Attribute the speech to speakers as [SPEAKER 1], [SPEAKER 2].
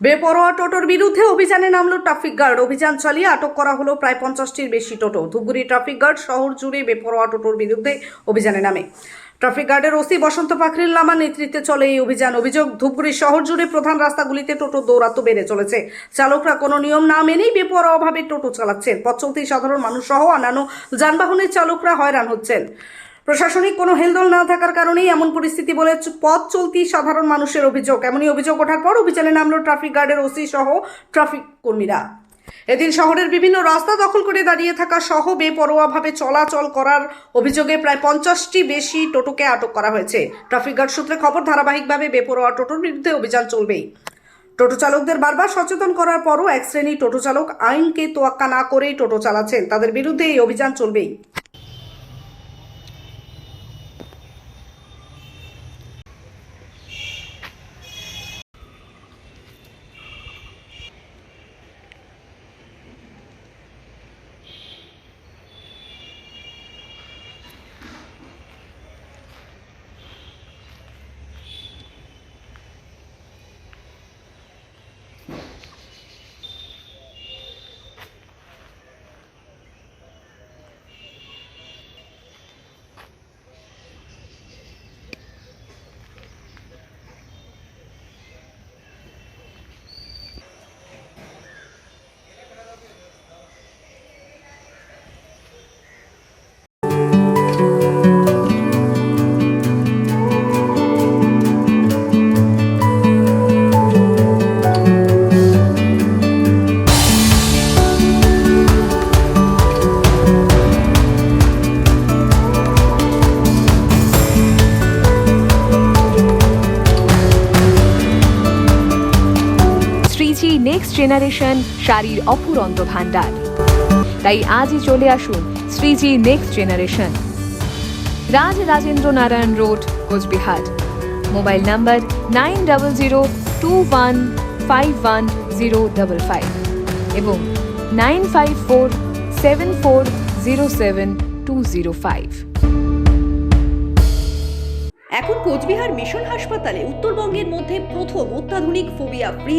[SPEAKER 1] বেপরোয়া টোটোর বিরুদ্ধে অভিযানে নামলো ট্রাফিক গার্ড। অভিযান চালিয়ে আটক করা হলো প্রায় পঞ্চাশটির বেশি টোটো। ধূপগুড়ি ট্রাফিক গার্ড শহর জুড়ে বেপরোয়া টোটোর বিরুদ্ধে অভিযানে নামে। ট্রাফিক গার্ডের ওসি বসন্ত পাখরিল লামার নেতৃত্বে চলে এই অভিযান অভিযোগ। ধূপগুড়ি শহর জুড়ে প্রধান রাস্তাগুলিতে টোটো দৌরাত্ম বেড়ে চলেছে। চালকরা কোনো নিয়ম না মেনেই বেপরোয়াভাবে টোটো চালাচ্ছেন। পথ সাধারণ মানুষ সহ অন্যান্য যানবাহনের চালকরা হয়রান হচ্ছেন। প্রশাসনিক কোনো হেলদোল না থাকার কারণেই এমন পরিস্থিতি বলে পথ চলতি সাধারণ মানুষের অভিযোগ। এমনই অভিযোগ ওঠার পর অভিযানে নামলো ট্রাফিক গার্ডের ওসি সহ ট্রাফিক কর্মীরা। এদিন শহরের বিভিন্ন রাস্তা দখল করে দাঁড়িয়ে থাকা সহ বেপরোয়াভাবে চলাচল করার অভিযোগে প্রায় পঞ্চাশটি বেশি টোটোকে আটক করা হয়েছে। ট্রাফিক গার্ড সূত্রে খবর, ধারাবাহিকভাবে বেপরোয়া টোটোর বিরুদ্ধে অভিযান চলবেই। টোটো চালকদের বারবার সচেতন করার পরও এক শ্রেণি টোটো চালক আইনকে তোয়াক্কা না করেই টোটো চালাচ্ছেন। তাদের বিরুদ্ধে এই অভিযান চলবেই।
[SPEAKER 2] নেক্সট জেনারেশন শাড়ির অফুরন্ত ভান্ডার তাই আজই চলে আসুন Shreeji next generation Raj Rajendra Narayan road, Coochbehar. Mobile number nine double zero two one five one zero double five এবং nine five four seven four zero seven two zero five.
[SPEAKER 3] এখন Coochbehar mission হাসপাতালে উত্তরবঙ্গের মধ্যে প্রথম অত্যাধুনিক phobia free